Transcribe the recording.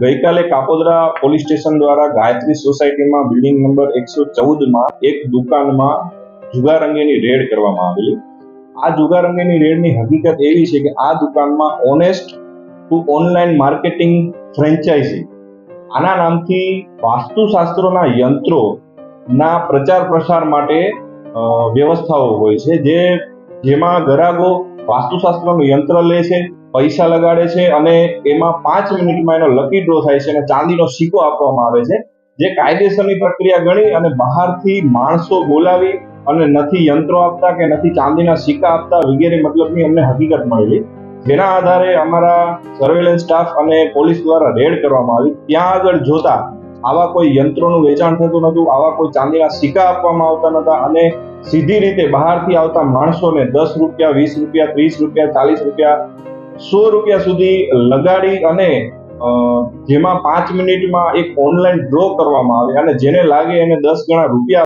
ગઈકાલે Kapodra police station દ્વારા ગાયત્રી સોસાયટીમાં બિલ્ડિંગ નંબર એકસો ચૌદમાં એક દુકાનમાં જુગાર અંગેની રેડ કરવામાં આવેલી. આ જુગાર અંગેની રેડની હકીકત એવી છે કે આ દુકાનમાં honest to online marketing franchise આના નામથી વાસ્તુશાસ્ત્રોના યંત્રોના પ્રચાર પ્રસાર માટે વ્યવસ્થાઓ હોય છે, જે, જેમાં ગ્રાહકો વાસ્તુશાસ્ત્રનું યંત્ર લે છે પૈસા લગાડે છે અને એમાં પાંચ મિનિટમાં એનો લકી ડ્રો થાય છે અને ચાંદીનો સિક્કો આપવામાં આવે છે, જે કાયદેસરની પ્રક્રિયા ગણી અને બહારથી માણસો બોલાવી અને નથી યંત્રો આપતા કે નથી ચાંદીના સિક્કા આપતા વગેરે મતલબની અમને હકીકત મળેલી. જેના આધારે અમારા સર્વેલન્સ સ્ટાફ અને પોલીસ દ્વારા રેડ કરવામાં આવી. ત્યાં આગળ જોતા આવા કોઈ યંત્રોનું વેચાણ થતું નહોતું, આવા કોઈ ચાંદીના સિક્કા આપવામાં આવતા નહોતા અને સીધી રીતે બહારથી આવતા માણસોને દસ રૂપિયા, વીસ રૂપિયા, ત્રીસ રૂપિયા, ચાલીસ રૂપિયા સો રૂપિયા સુધી લગાડી અને જેમાં પાંચ મિનિટમાં એક ઓનલાઈન ડ્રો કરવામાં આવે અને જેને લાગે એને દસ ગણા રૂપિયા